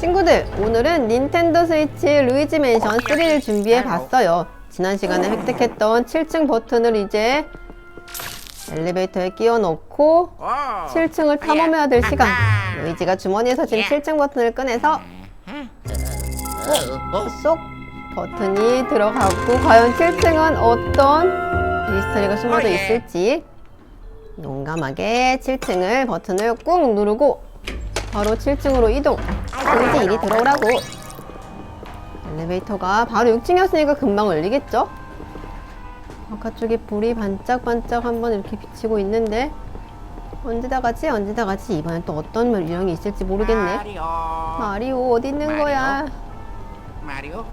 친구들, 오늘은 닌텐도 스위치 루이지 맨션 3를 준비해 봤어요. 지난 시간에 획득했던 7층 버튼을 이제 엘리베이터에 끼워 넣고 7층을 탐험해야 될 시간. 루이지가 주머니에서 지금 7층 버튼을 꺼내서 쏙 버튼이 들어가고 과연 7층은 어떤 미스터리가 숨어져 있을지 용감하게 7층을 버튼을 꾹 누르고 바로 7층으로 이동. 루이지 이리 들어오라고. 엘리베이터가 바로 6층이었으니까 금방 열리겠죠? 바깥쪽에 불이 반짝반짝 한번 이렇게 비치고 있는데 언제 다 가지? 언제 다 가지? 이번엔 또 어떤 유령이 있을지 모르겠네. 마리오. 마리오 어디 있는 거야? 마리오.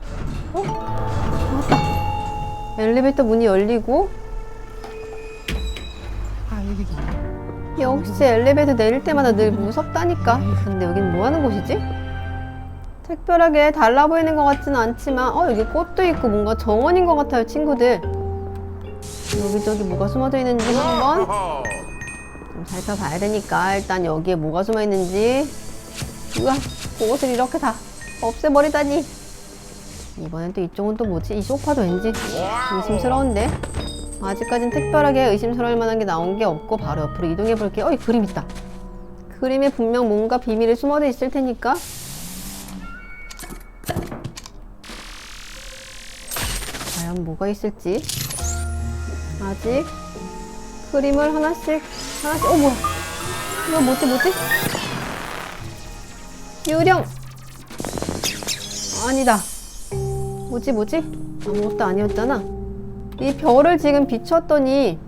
엘리베이터 문이 열리고 아 여기 역시 엘리베이터 내릴 때마다 늘 무섭다니까. 근데 여긴 뭐 하는 곳이지? 특별하게 달라 보이는 것 같지는 않지만 어 여기 꽃도 있고 뭔가 정원인 것 같아요 친구들. 여기저기 뭐가 숨어져 있는지 한번 좀 살펴봐야 되니까 일단 여기에 뭐가 숨어 있는지 우와 그것을 이렇게 다 없애버리다니 이번엔 또 이쪽은 또 뭐지? 이 소파도 왠지 의심스러운데 아직까진 특별하게 의심스러울 만한 게 나온 게 없고 바로 옆으로 이동해 볼게요 어, 이 그림 있다. 그림에 분명 뭔가 비밀이 숨어져 있을 테니까. 과연 뭐가 있을지? 아직 그림을 하나씩 하나씩 어 뭐야? 이거 뭐지 뭐지? 유령! 아니다. 뭐지 뭐지? 아무것도 아니었잖아 이 별을 지금 비췄더니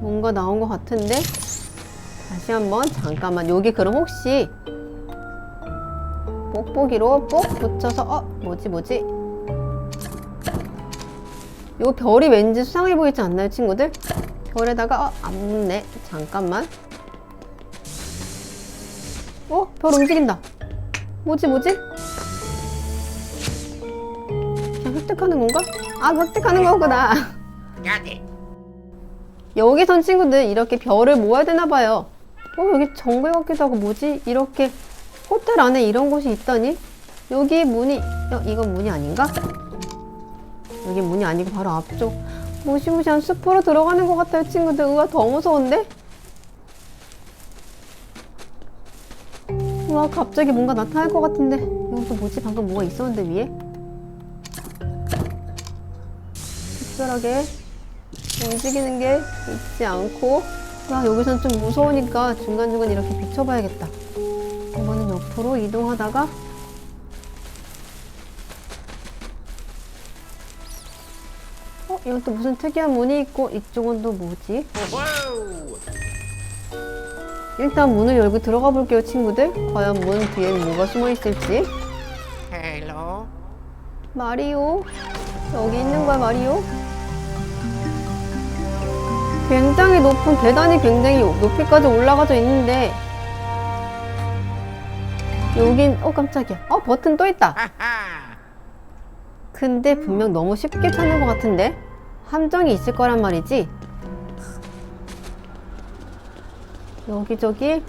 뭔가 나온 것 같은데 다시 한번 잠깐만 여기 그럼 혹시 뽁뽁이로 뽁 붙여서 어 뭐지 뭐지 요 별이 왠지 수상해 보이지 않나요 친구들? 별에다가 어, 안 붙네 잠깐만 어? 별 움직인다 뭐지 뭐지? 그냥 획득하는 건가? 아 획득하는 거구나 야대. 여기 선 친구들 이렇게 별을 모아야 되나 봐요 어 여기 정글 같기도 하고 뭐지? 이렇게 호텔 안에 이런 곳이 있다니? 여기 문이 어, 이건 문이 아닌가? 여기 문이 아니고 바로 앞쪽 무시무시한 숲으로 들어가는 것 같아요 친구들 우와 더 무서운데? 우와 갑자기 뭔가 나타날 것 같은데 이건 또 뭐지? 방금 뭐가 있었는데 위에? 특별하게 움직이는 게 있지 않고 와 여기선 좀 무서우니까 중간중간 이렇게 비춰봐야겠다 이번엔 옆으로 이동하다가 어? 이건 또 무슨 특이한 문이 있고 이쪽은 또 뭐지? 일단 문을 열고 들어가 볼게요 친구들 과연 문 뒤엔 뭐가 숨어 있을지 헬로. 마리오 여기 있는 거야 마리오? 굉장히 높은 계단이 굉장히 높이까지 올라가져 있는데 여긴 어 깜짝이야 어 버튼 또 있다. 근데 분명 너무 쉽게 찾는 것 같은데 함정이 있을 거란 말이지 여기저기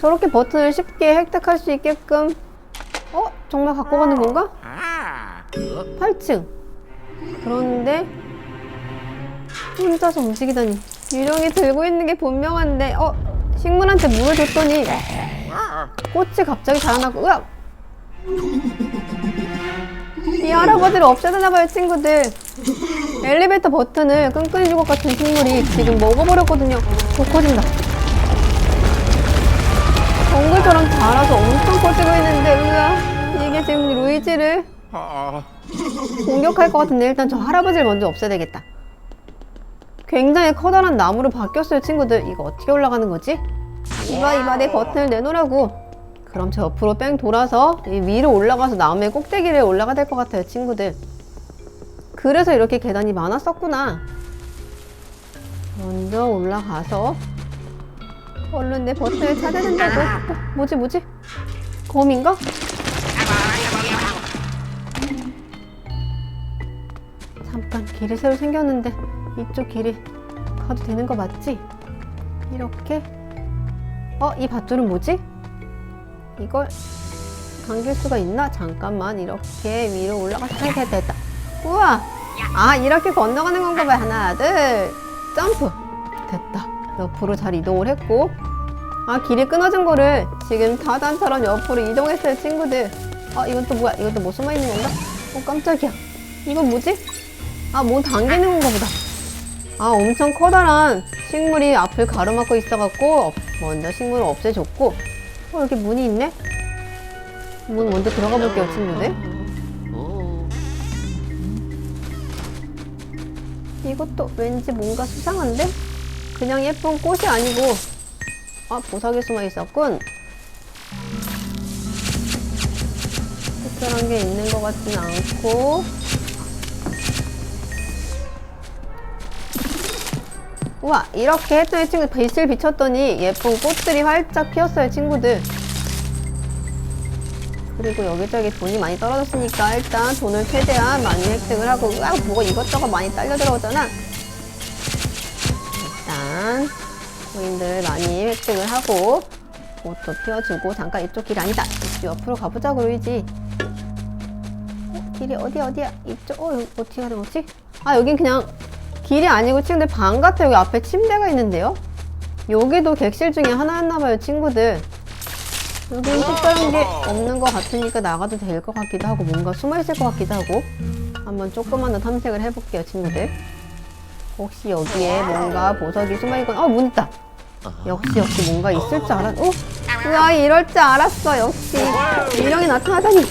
저렇게 버튼을 쉽게 획득할 수 있게끔 어? 정말 갖고 가는 건가? 아. 어? 8층. 그런데 혼자서 움직이다니. 유령이 들고 있는 게 분명한데, 어? 식물한테 물을 줬더니 아. 꽃이 갑자기 자라나고, 으악! 이 할아버지를 없애야 되나봐요, 친구들. 엘리베이터 버튼을 끈끈이 줄것 같은 식물이 지금 먹어버렸거든요. 더 커진다. 정글처럼 자라서 엄청 커지고 있는데, 으악! 이게 지금 루이지를 어. 공격할 것 같은데 일단 저 할아버지를 먼저 없애야 되겠다. 굉장히 커다란 나무로 바뀌었어요, 친구들. 이거 어떻게 올라가는 거지? 이봐, 이봐, 내 버튼을 내놓으라고. 그럼 저 옆으로 뺑 돌아서 이 위로 올라가서 나무의 꼭대기를 올라가야 될 것 같아요, 친구들. 그래서 이렇게 계단이 많았었구나. 먼저 올라가서 얼른 내 버튼을 찾아야 된다고. 어, 뭐지, 뭐지? 검인가? 잠깐 길이 새로 생겼는데 이쪽 길이 가도 되는 거 맞지? 이렇게 어? 이 밧줄은 뭐지? 이걸 당길 수가 있나? 잠깐만 이렇게 위로 올라가서 됐다 됐다 우와 아 이렇게 건너가는 건가 봐요 하나 둘 점프 됐다 옆으로 잘 이동을 했고 아 길이 끊어진 거를 지금 타단처럼 옆으로 이동했어요 친구들 아 이건 또 뭐야 또뭐 숨어있는 건가? 어 깜짝이야 이건 뭐지? 아 뭐 당기는 건가 보다 아 엄청 커다란 식물이 앞을 가로막고 있어갖고 먼저 식물을 없애줬고 어 여기 문이 있네? 문 먼저 들어가 볼게요 친구들 이것도 왠지 뭔가 수상한데? 그냥 예쁜 꽃이 아니고 아 보석이 숨어 있었군 특별한 게 있는 것 같진 않고 우와 이렇게 했더니 친구 빛을 비췄더니 예쁜 꽃들이 활짝 피었어요 친구들. 그리고 여기저기 돈이 많이 떨어졌으니까 일단 돈을 최대한 많이 획득을 하고 아 뭐가 이것저것 많이 딸려 들어오잖아. 일단 코인들을 많이 획득을 하고 옷도 피워주고 잠깐 이쪽 길이 아니다. 이쪽 옆으로 가보자 그러지. 어, 길이 어디야 어디야? 이쪽 어 어떻게 가는 거지? 아 여긴 그냥 길이 아니고 친구들 방 같아. 여기 앞에 침대가 있는데요? 여기도 객실 중에 하나였나봐요 친구들. 여기는 특별한 게 없는 것 같으니까 나가도 될 것 같기도 하고 뭔가 숨어있을 것 같기도 하고. 한번 조금만 더 탐색을 해볼게요 친구들. 혹시 여기에 뭔가 보석이 숨어있건 어문 있다. 역시 역시 뭔가 있을 줄 알았 어? 우와 이럴 줄 알았어 역시. 유령이 나타나다니.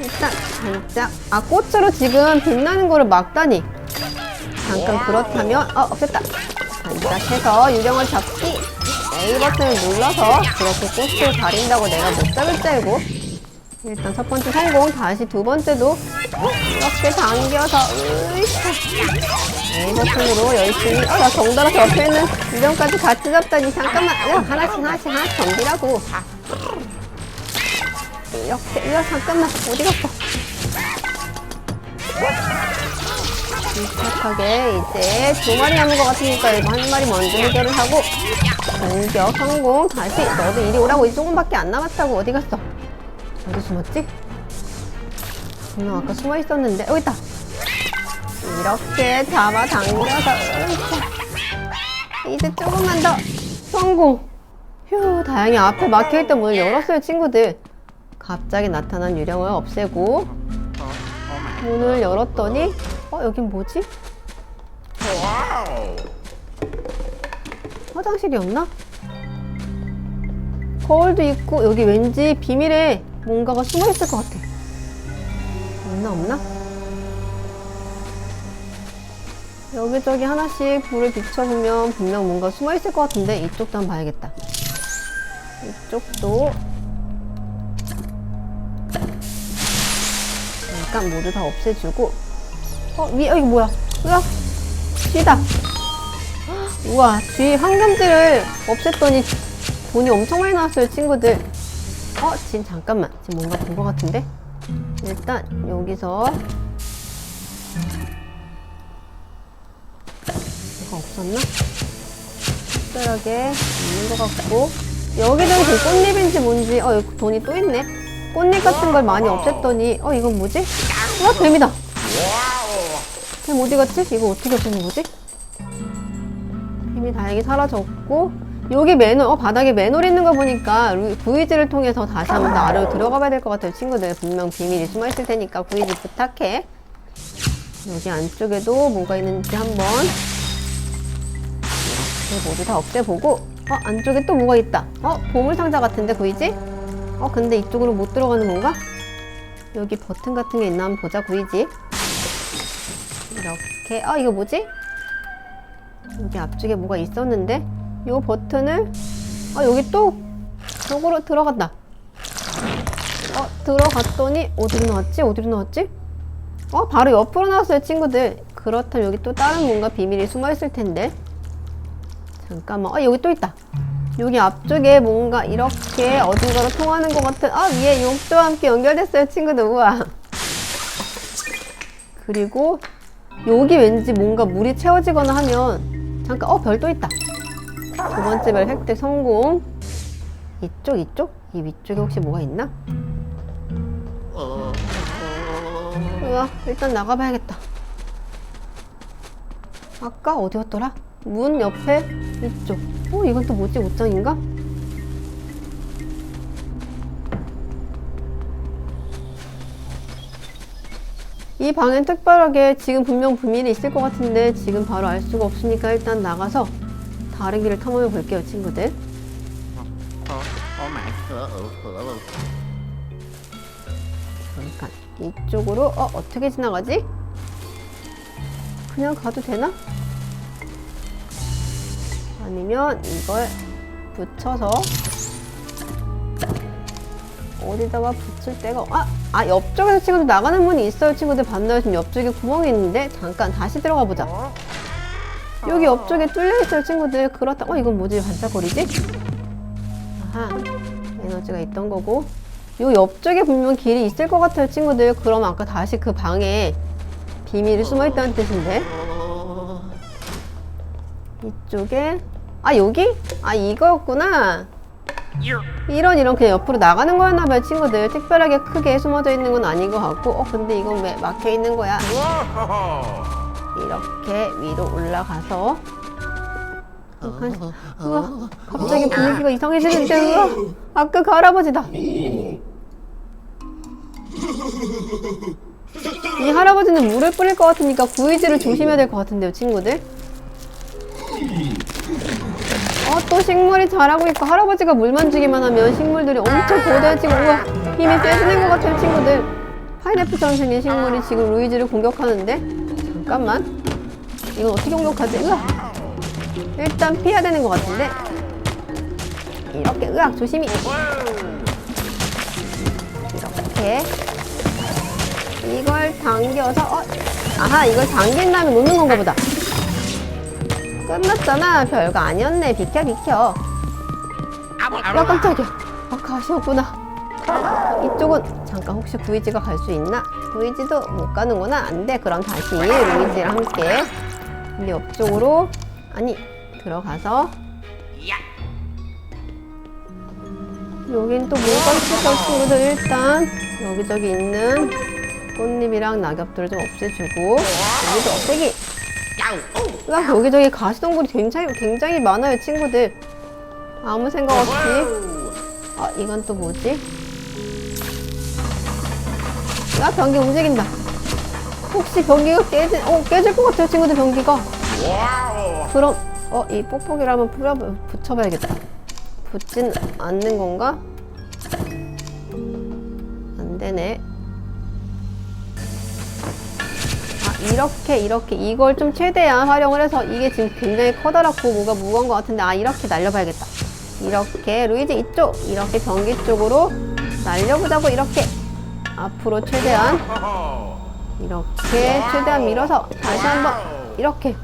일단 반짝. 아 꽃으로 지금 빛나는 거를 막다니 잠깐 그렇다면 어 없앴다. 반짝해서 유령을 잡기. A 버튼을 눌러서 그렇게 꽃을 가린다고 내가 못 잡을 줄 알고. 일단 첫 번째 성공 다시 두 번째도 이렇게 당겨서 으이차 A 버튼으로 열심히 어나 덩달아서 옆에 있는 유령까지 같이 잡다니 잠깐만. 야 하나씩 하나씩 하나씩 덤비라고. 이렇게 야 잠깐만 어디 갔어 침착하게 이제 두 마리 남은 것 같으니까 이거 한 마리 먼저 해결을 하고 공격 성공 다시 너도 이리 오라고 이 조금밖에 안 남았다고 어디 갔어? 어디 숨었지? 분명 아까 숨어 있었는데. 여기 있다. 이렇게 잡아 당겨서. 이제 조금만 더. 성공. 휴 다행히 앞에 막혀있던 문을 열었어요 친구들. 갑자기 나타난 유령을 없애고 문을 열었더니 어 여긴 뭐지? 와우. 화장실이었나? 거울도 있고 여기 왠지 비밀에 뭔가가 숨어 있을 것 같아. 없나 없나? 여기저기 하나씩 불을 비춰보면 분명 뭔가 숨어 있을 것 같은데 이쪽도 한번 봐야겠다. 이쪽도 잠깐 모두 다 없애주고 어 위, 어 이거 뭐야? 으악. 뒤다. 우와 뒤에 황금질을 없앴더니 돈이 엄청 많이 나왔어요 친구들. 어 지금 잠깐만. 지금 뭔가 본 것 같은데? 일단 여기서 뭐가 없었나? 특별하게 있는 것 같고. 여기도 그 꽃잎인지 뭔지. 어 여기 돈이 또 있네. 꽃잎 같은 걸 많이 없앴더니. 어 이건 뭐지? 어 뱀이다 뱀 어디 갔지? 이거 어떻게 없애는 거지? 뱀이 다행히 사라졌고 여기 맨홀, 어 바닥에 맨홀 있는 거 보니까 루- 구이지를 통해서 다시 한번 더 아래로 들어가 봐야 될 것 같아요 친구들 분명 비밀이 숨어 있을 테니까 구이지 부탁해 여기 안쪽에도 뭐가 있는지 한번 이렇게 모두 다 없애보고 어 안쪽에 또 뭐가 있다 어 보물상자 같은데 구이지? 어 근데 이쪽으로 못 들어가는 건가? 여기 버튼 같은 게 있나 한번 보자 구이지 이렇게. 아 이거 뭐지? 여기 앞쪽에 뭐가 있었는데? 요 버튼을 아 여기 또 저거로 들어갔다. 어 들어갔더니 어디로 나왔지? 어디로 나왔지? 어 바로 옆으로 나왔어요 친구들. 그렇다면 여기 또 다른 뭔가 비밀이 숨어 있을 텐데. 잠깐만. 어 여기 또 있다. 여기 앞쪽에 뭔가 이렇게 어딘가로 통하는 것 같은 아 위에 용도와 함께 연결됐어요 친구들. 우와. 그리고 여기 왠지 뭔가 물이 채워지거나 하면 잠깐 어 별도 있다 두 번째 별 획득 성공 이쪽 이쪽? 이 위쪽에 혹시 뭐가 있나? 우와 일단 나가봐야겠다 아까 어디였더라? 문 옆에 이쪽 어 이건 또 뭐지 옷장인가? 이 방엔 특별하게 지금 분명 비밀이 있을 것 같은데 지금 바로 알 수가 없으니까 일단 나가서 다른 길을 탐험해 볼게요, 친구들. 잠깐 이쪽으로 어 어떻게 지나가지? 그냥 가도 되나? 아니면 이걸 붙여서 어디다가 붙일 데가 아, 아 옆쪽에서 친구들 나가는 문이 있어요. 친구들 봤나요? 지금 옆쪽에 구멍이 있는데 잠깐 다시 들어가 보자. 여기 옆쪽에 뚫려 있어요 친구들. 그렇다. 어 이건 뭐지? 반짝거리지? 아하 에너지가 있던 거고. 요 옆쪽에 분명 길이 있을 것 같아요 친구들. 그럼 아까 다시 그 방에 비밀이 숨어 있다는 뜻인데. 이쪽에 아 여기? 아 이거였구나 이런 이런 그냥 옆으로 나가는 거였나 봐요 친구들. 특별하게 크게 숨어져 있는 건 아닌 것 같고 어 근데 이건 왜 막혀 있는 거야. 이렇게 위로 올라가서. 우와 갑자기 분위기가 이상해지는데 우와 아까 그 할아버지다. 이 할아버지는 물을 뿌릴 것 같으니까 구이지를 조심해야 될 것 같은데요 친구들 어 또 식물이 자라고 있고 할아버지가 물 만지기만 하면 식물들이 엄청 고대해지고 우와 힘이 세지는 것 같아요 친구들. 파인애플처럼 생긴 식물이 지금 루이지를 공격하는데? 잠깐만. 이건 어떻게 공격하지? 으악! 일단 피해야 되는 것 같은데? 이렇게 으악! 조심히. 이렇게. 이걸 당겨서 어 아하 이걸 당긴 다음에 놓는 건가 보다 끝났잖아. 별거 아니었네. 비켜 비켜. 야 깜짝이야. 아 가시였구나. 이쪽은 잠깐 혹시 구이지가 갈 수 있나? 구이지도 못 가는구나. 안 돼. 그럼 다시 루이지랑 함께. 근데 옆쪽으로 아니 들어가서. 여긴 또 뭐가 있을까 친구들 일단 여기저기 있는 꽃잎이랑 낙엽들을 좀 없애주고 여기도 없애기 으악 여기저기 가시동굴이 굉장히 굉장히 많아요 친구들 아무 생각 없이 아 이건 또 뭐지? 야 변기 움직인다 혹시 변기가 깨지 어 깨질 것 같아요 친구들 변기가. 그럼 어 이 뽁뽁이를 한번 뿌려 붙여봐야겠다 붙진 않는 건가? 안 되네 이렇게 이렇게 이걸 좀 최대한 활용을 해서 이게 지금 굉장히 커다랗고 뭐가 무거운 것 같은데 아 이렇게 날려봐야겠다 이렇게 루이지 이쪽 이렇게 변기 쪽으로 날려보자고 이렇게 앞으로 최대한. 이렇게 최대한 밀어서 다시 한번 이렇게.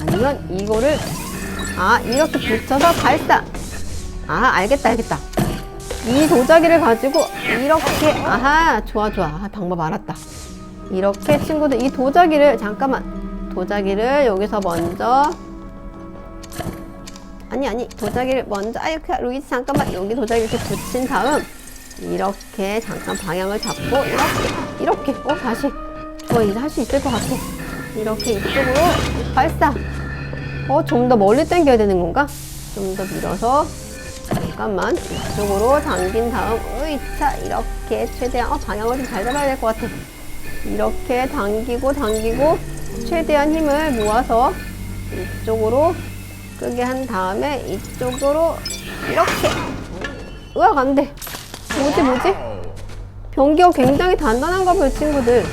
아니면 이거를 아 이렇게 붙여서 발사 아 알겠다 알겠다. 이 도자기를 가지고 이렇게 아하 좋아 좋아. 아, 방법 알았다. 이렇게 친구들 이 도자기를 잠깐만. 도자기를 여기서 먼저. 아니 아니. 도자기를 먼저 아 이렇게 루이스 잠깐만. 여기 도자기 이렇게 붙인 다음 이렇게 잠깐 방향을 잡고 이렇게 이렇게. 어 다시. 좋아 이제 할 수 있을 것 같아. 이렇게 이쪽으로 발사. 어, 좀 더 멀리 당겨야 되는 건가? 좀 더 밀어서 잠깐만 이쪽으로 당긴 다음 으이차 이렇게 최대한 어, 방향을 좀 잘 잡아야 될 것 같아. 이렇게 당기고 당기고 최대한 힘을 모아서 이쪽으로 끄게 한 다음에 이쪽으로 이렇게. 으악 안돼. 뭐지 뭐지? 변기가 굉장히 단단한가 봐요 친구들.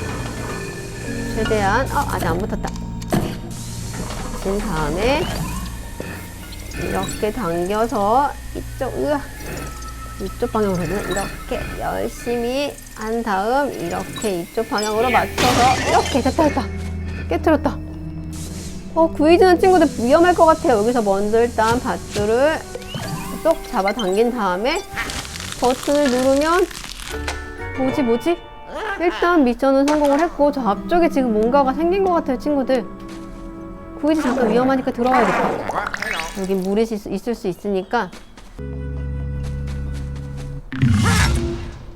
최대한 어 아직 안 붙었다. 붙인 다음에 이렇게 당겨서 이쪽 으아 이쪽 방향으로 는 이렇게 열심히 한 다음 이렇게 이쪽 방향으로 맞춰서 이렇게 됐다 됐다. 깨트렸다. 어 구이즈는 친구들 위험할 것 같아요. 여기서 먼저 일단 밧줄을 쏙 잡아 당긴 다음에 버튼을 누르면 뭐지 뭐지? 일단 미션은 성공을 했고 저 앞쪽에 지금 뭔가가 생긴 것 같아요 친구들. 루이지 잠깐 위험하니까 들어가야겠다. 물이 있- 있을 수 있으니까.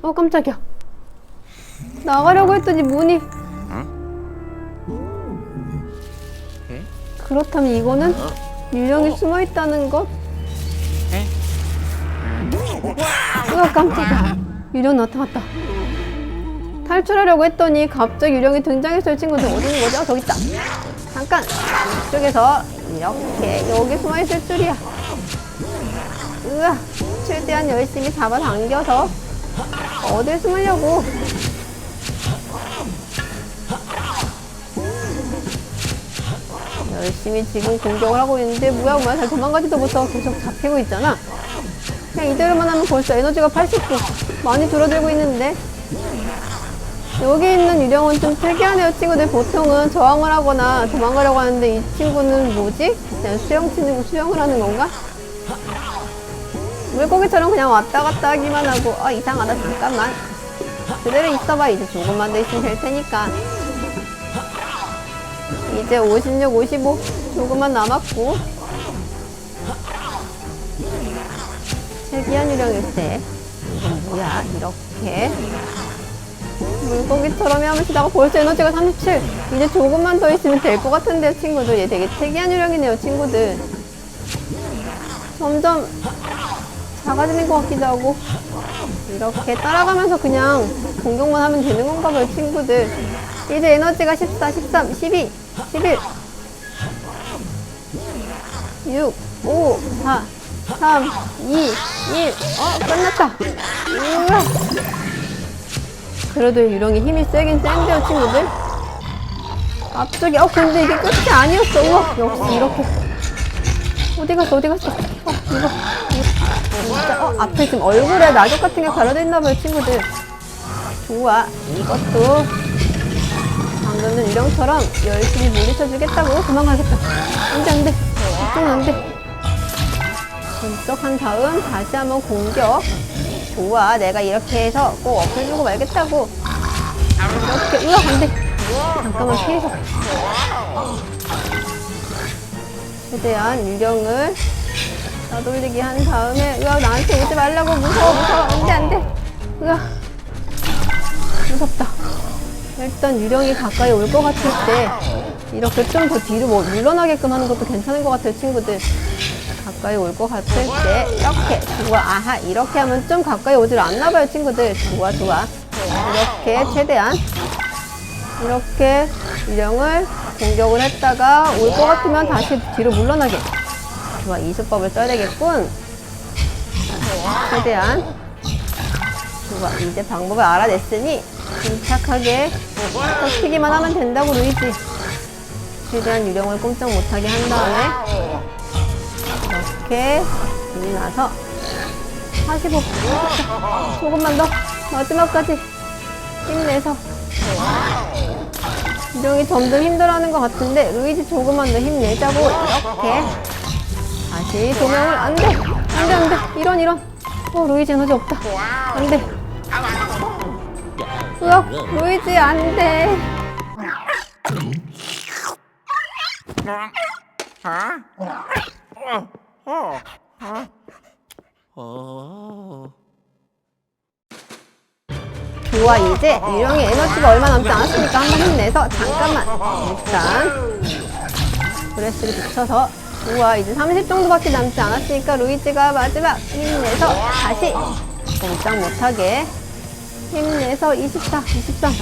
어 깜짝이야. 나가려고 했더니 문이. 그렇다면 이거는 유령이 숨어 있다는 것? 으아 깜짝이야. 유령 나타났다. 탈출하려고 했더니 갑자기 유령이 등장했어요 친구들 어디 있는 거죠? 저기 있다. 잠깐 이쪽에서 이렇게 여기 숨어 있을 줄이야. 으아 최대한 열심히 잡아당겨서 어딜 숨으려고. 열심히 지금 공격을 하고 있는데 뭐야 뭐야 잘 도망가지도 못하고 계속 잡히고 있잖아. 그냥 이대로만 하면 벌써 에너지가 80도 많이 줄어들고 있는데 여기 있는 유령은 좀 특이하네요. 친구들 보통은 저항을 하거나 도망가려고 하는데 이 친구는 뭐지? 그냥 수영 치는 수영을 하는 건가? 물고기처럼 그냥 왔다 갔다 하기만 하고 아 이상하다 잠깐만. 그대로 있어봐. 이제 조금만 더 있으면 될 테니까. 이제 56, 55 조금만 남았고. 특이한 유령 일세. 이건 뭐야 이렇게 물고기처럼 하면서다가 벌써 에너지가 37 이제 조금만 더 있으면 될 것 같은데요 친구들. 얘 되게 특이한 유령이네요 친구들. 점점 작아지는 것 같기도 하고. 이렇게 따라가면서 그냥 공격만 하면 되는 건가 봐요 친구들. 이제 에너지가 14, 13, 12, 11 6, 5, 4, 3, 2, 1 어 끝났다. 우와 그래도 유령이 힘이 세긴 센데요 친구들? 앞쪽에 어 근데 이게 끝이 아니었어. 우와 역시 이렇게. 어디 갔어 어디 갔어? 어 이거. 진짜 어 앞에 지금 얼굴에 낙엽 같은 게 가려져 있나 봐요 친구들. 좋아 이것도. 방금은 유령처럼 열심히 물리쳐 주겠다고. 도망가겠다. 안돼 안돼. 이쪽은 안돼. 분석한 다음 다시 한번 공격 좋아. 내가 이렇게 해서 꼭 엎어주고 말겠다고. 이렇게 으악 안돼 잠깐만 피해서. 최대한 유령을 따돌리기 한 다음에 으악 나한테 오지 말라고. 무서워 무서워. 안돼 안돼. 으악 무섭다. 일단 유령이 가까이 올 것 같을 때 이렇게 좀 더 뒤로 뭐 물러나게끔 하는 것도 괜찮은 것 같아요 친구들 가까이 올 것 같을 때 이렇게 좋아 아하 이렇게 하면 좀 가까이 오질 않나 봐요 친구들. 좋아 좋아. 이렇게 최대한 이렇게 유령을 공격을 했다가 올 것 같으면 다시 뒤로 물러나게. 좋아 이 수법을 써야 되겠군. 최대한 좋아 이제 방법을 알아냈으니 침착하게 버티기만 하면 된다고 루이지. 최대한 유령을 꼼짝 못하게 한 다음에 이렇게 불이 나서 45 조금만 더 마지막까지 힘내서. 유령이 점점 힘들어하는 것 같은데 루이지 조금만 더 힘내자고 이렇게 다시 조명을 안돼 안돼 안돼. 이런 이런. 어 루이지 에너지 없다. 안돼. 으악 루이지 안돼. Huh? Huh? Oh. 좋아 이제 유령의 에너지가 얼마 남지 않았으니까 한번 힘내서 잠깐만 일단 브레스를 붙여서 좋아 이제 30 정도밖에 남지 않았으니까 루이지가 마지막 힘내서 다시 꼼짝 못하게 힘내서 24 23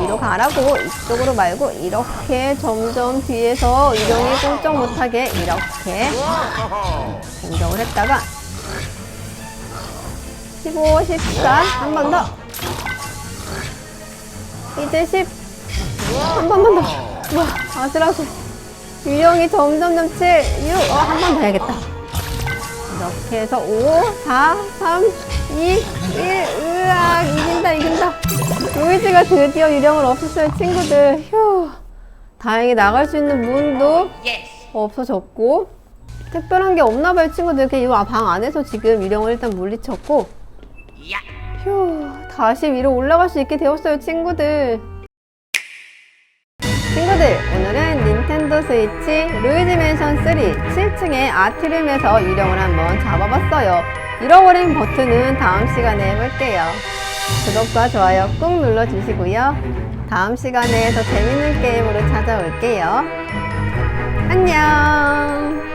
뒤로 가라고 이쪽으로 말고 이렇게 점점 뒤에서 유령이 꼼짝 못하게 이렇게 공격을 했다가 15, 14, 한 번 더. 이제 10, 한 번만 더. 우와, 아슬아슬. 유령이 점점점 7, 6, 어, 한 번 더 해야겠다. 이렇게 해서 5, 4, 3, 2, 1, 으악, 이긴다, 이긴다. 루이지가 드디어 유령을 없앴어요, 친구들. 휴. 다행히 나갈 수 있는 문도 없어졌고. 특별한 게 없나 봐요, 친구들. 이방 안에서 지금 유령을 일단 물리쳤고. 휴, 다시 위로 올라갈 수 있게 되었어요, 친구들. 친구들, 오늘은 닌텐도 스위치 루이지 맨션 3 7층의 아트룸에서 유령을 한번 잡아봤어요. 잃어버린 버튼은 다음 시간에 해볼게요. 구독과 좋아요 꾹 눌러주시고요. 다음 시간에 더 재밌는 게임으로 찾아올게요. 안녕!